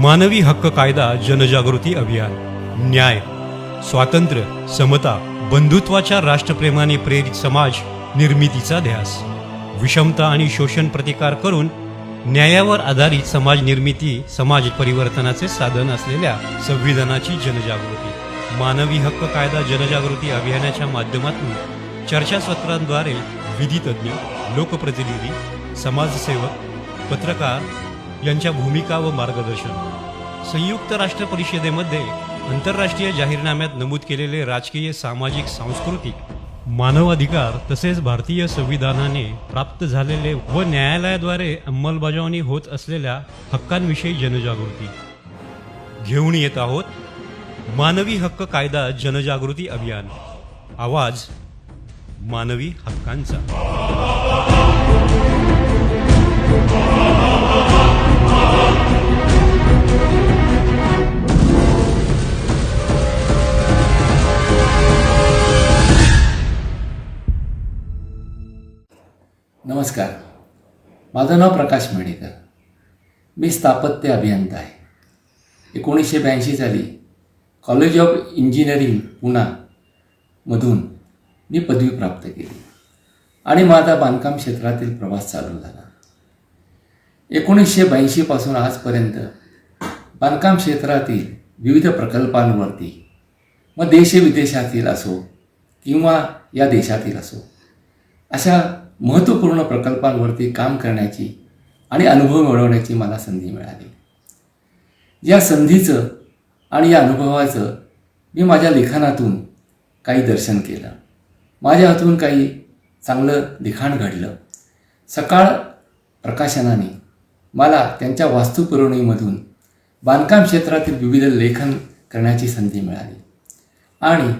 मानवी हक्क कायदा जनजागृती अभियान न्याय स्वातंत्र्य समता बंधुत्वाच्या राष्ट्रप्रेमाने प्रेरित समाज निर्मितीचा ध्यास. विषमता आणि शोषण प्रतिकार करून न्यायावर आधारित समाज निर्मिती समाज परिवर्तनाचे साधन असलेल्या संविधानाची जनजागृती. मानवी हक्क कायदा जनजागृती अभियानाच्या माध्यमातून चर्चासत्रांद्वारे विधितज्ञ लोकप्रतिनिधी समाजसेवक पत्रकार यांच्या भूमिका व मार्गदर्शन. संयुक्त राष्ट्र परिषदेमध्ये आंतरराष्ट्रीय जाहीरनाम्यात नमूद केलेले राजकीय सामाजिक सांस्कृतिक मानवाधिकार तसेच भारतीय संविधानाने प्राप्त झालेले व न्यायालयाद्वारे अंमलबजावणी होत असलेल्या हक्कांविषयी जनजागृती. घेऊन येत आहोत मानवी हक्क कायदा जनजागृती अभियान. आवाज मानवी हक्कांचा. नमस्कार. माझं नाव प्रकाश मेडेकर मी स्थापत्य अभियंता आहे. एकोणीसशे ब्याऐंशी साली कॉलेज ऑफ इंजिनिअरिंग पुणामधून मी पदवी प्राप्त केली आणि माझा बांधकाम क्षेत्रातील प्रवास चालू झाला. एकोणीसशे ब्याऐंशीपासून आजपर्यंत बांधकाम क्षेत्रातील विविध प्रकल्पांवरती मग देशविदेशातील असो किंवा या देशातील असो अशा महत्त्वपूर्ण प्रकल्पांवरती काम करण्याची आणि अनुभव मिळवण्याची मला संधी मिळाली. या संधीचं आणि या अनुभवाचं मी माझ्या लिखाणातून काही दर्शन केलं. माझ्या हातून काही चांगलं लिखाण घडलं. सकाळ प्रकाशनाने मला त्यांच्या वास्तुपुरवणीमधून बांधकाम क्षेत्रातील विविध लेखन करण्याची संधी मिळाली. आणि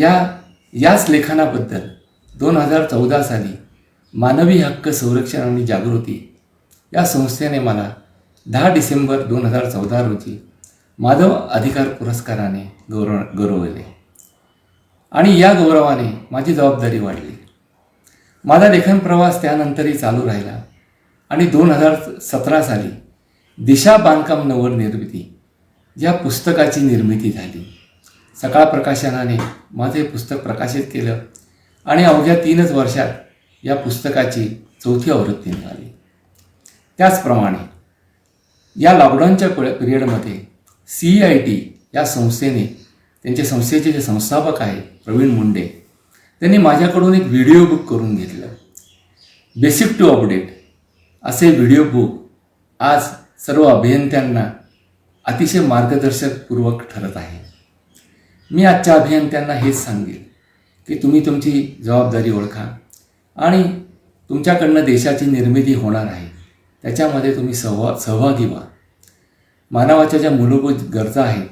या याच लेखनाबद्दल दोन हजार चौदा साली मानवी हक्क संरक्षण आणि जागृती या संस्थेने मला दहा डिसेंबर दोन हजार चौदा रोजी माधव अधिकार पुरस्काराने गौरव गौरवले. आणि या गौरवाने माझी जबाबदारी वाढली. माझा लेखन प्रवास त्यानंतरही चालू राहिला आणि दोन हजार सतरा साली दिशा बांधकाम नवनिर्मिती या पुस्तकाची निर्मिती झाली. सकाळ प्रकाशनाने माझे पुस्तक प्रकाशित केलं आणि अवघ्या तीनच वर्षात या पुस्तकाची चौथी आवृत्ती निघाली. त्याचप्रमाणे या लॉकडाऊनच्या पिरियडमध्ये सी आय टी या संस्थेने त्यांच्या संस्थेचे जे संस्थापक आहेत प्रवीण मुंडे त्यांनी माझ्याकडून एक व्हिडिओ बुक करून घेतलं. बेसिक टू अपडेट असे व्हिडिओ बुक आज सर्व अभियंत्यांना अतिशय मार्गदर्शकपूर्वक ठरत आहे. मी आजच्या अभियंत्यांना हेच सांगेल की तुम्ही तुमची जबाबदारी ओळखा. आणि तुमच्याकडनं देशाची निर्मिती होणार आहे. त्याच्यामध्ये तुम्ही सहवा सहभागी व्हा. मानवाच्या ज्या मूलभूत गरजा आहेत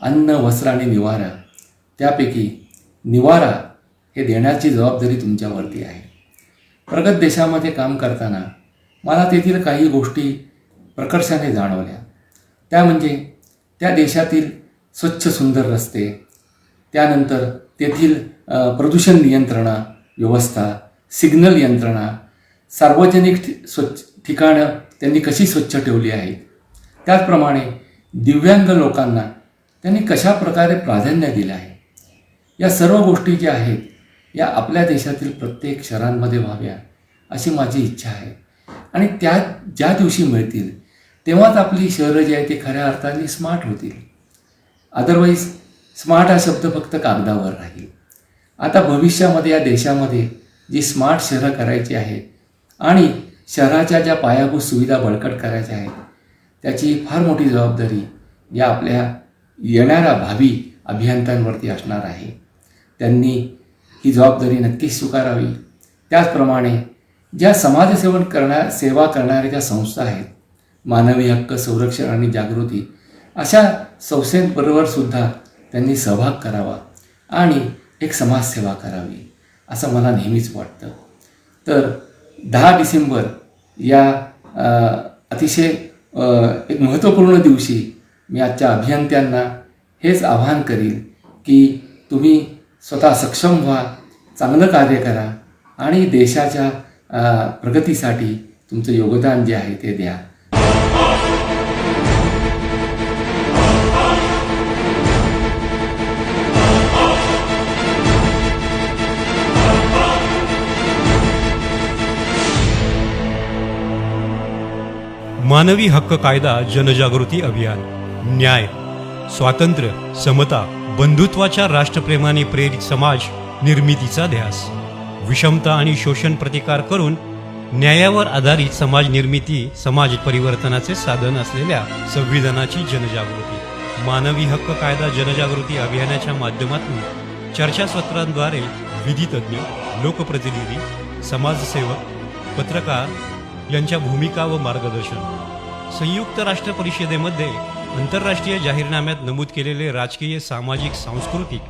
अन्न वस्त्र आणि निवारा त्यापैकी निवारा हे देण्याची जबाबदारी तुमच्यावरती आहे. प्रगत देशामध्ये काम करताना मला तेथील काही गोष्टी प्रकर्षाने जाणवल्या. त्या म्हणजे त्या देशातील स्वच्छ सुंदर रस्ते त्यानंतर तेथील प्रदूषण नियंत्रणा व्यवस्था सिग्नल यंत्रणा सार्वजनिक स्वच्छ ठिकाणं त्यांनी कशी स्वच्छ ठेवली आहेत? त्याचप्रमाणे दिव्यांग लोकांना त्यांनी कशा प्रकारे प्राधान्य दिलं आहे? या सर्व गोष्टी ज्या आहेत या आपल्या देशातील प्रत्येक शहरांमध्ये व्हाव्या अशी माझी इच्छा आहे. आणि त्या ज्या दिवशी मिळतील तेव्हाच आपली शहरं जी आहे ती खऱ्या अर्थाने स्मार्ट होतील. अदरवाईज स्मार्ट हा शब्द फक्त कागदावर राहील. आता भविष्यामध्ये या देशामध्ये जी स्मार्ट शहरं करायची आहेत आणि शहराच्या ज्या पायाभूत सुविधा बळकट करायच्या आहेत त्याची फार मोठी जबाबदारी या आपल्या येणाऱ्या भावी अभियंत्यांवरती असणार आहे. त्यांनी ही जबाबदारी नक्कीच स्वीकारावी. त्याचप्रमाणे ज्या समाजसेवन करण्या सेवा करणाऱ्या ज्या संस्था आहेत मानवी हक्क संरक्षण आणि जागृती अशा संस्थेबरोबर सुद्धा त्यांनी सहभाग करावा आणि एक समाजसेवा करावी. असं मला नेहमीच वाटतं. तर दहा डिसेंबर या अतिशय एक महत्त्वपूर्ण दिवशी मी आजच्या अभियंत्यांना हेच आवाहन करील की तुम्ही स्वतः सक्षम व्हा चांगलं कार्य करा आणि देशाच्या प्रगतीसाठी तुमचं योगदान जे आहे ते द्या. मानवी हक्क कायदा जनजागृती अभियान न्याय स्वातंत्र्य समता बंधुत्वाच्या राष्ट्रप्रेमाने प्रेरित समाज निर्मितीचा ध्यास. विषमता आणि शोषण प्रतिकार करून न्यायावर आधारित समाज निर्मिती समाज परिवर्तनाचे साधन असलेल्या संविधानाची जनजागृती. मानवी हक्क कायदा जनजागृती अभियानाच्या माध्यमातून चर्चासत्रांद्वारे विधितज्ञ लोकप्रतिनिधी समाजसेवक पत्रकार यांच्या भूमिका व मार्गदर्शन संयुक्त राष्ट्र परिषदेमध्ये आंतरराष्ट्रीय जाहीरनाम्यात नमूद केलेले राजकीय सामाजिक सांस्कृतिक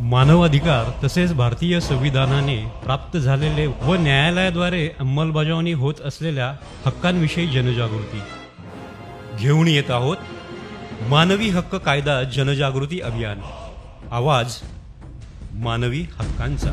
मानवाधिकार तसेच भारतीय संविधानाने प्राप्त झालेले व न्यायालयाद्वारे अंमलबजावणी होत असलेल्या हक्कांविषयी जनजागृती. घेऊन येत आहोत मानवी हक्क कायदा जनजागृती अभियान. आवाज मानवी हक्कांचा.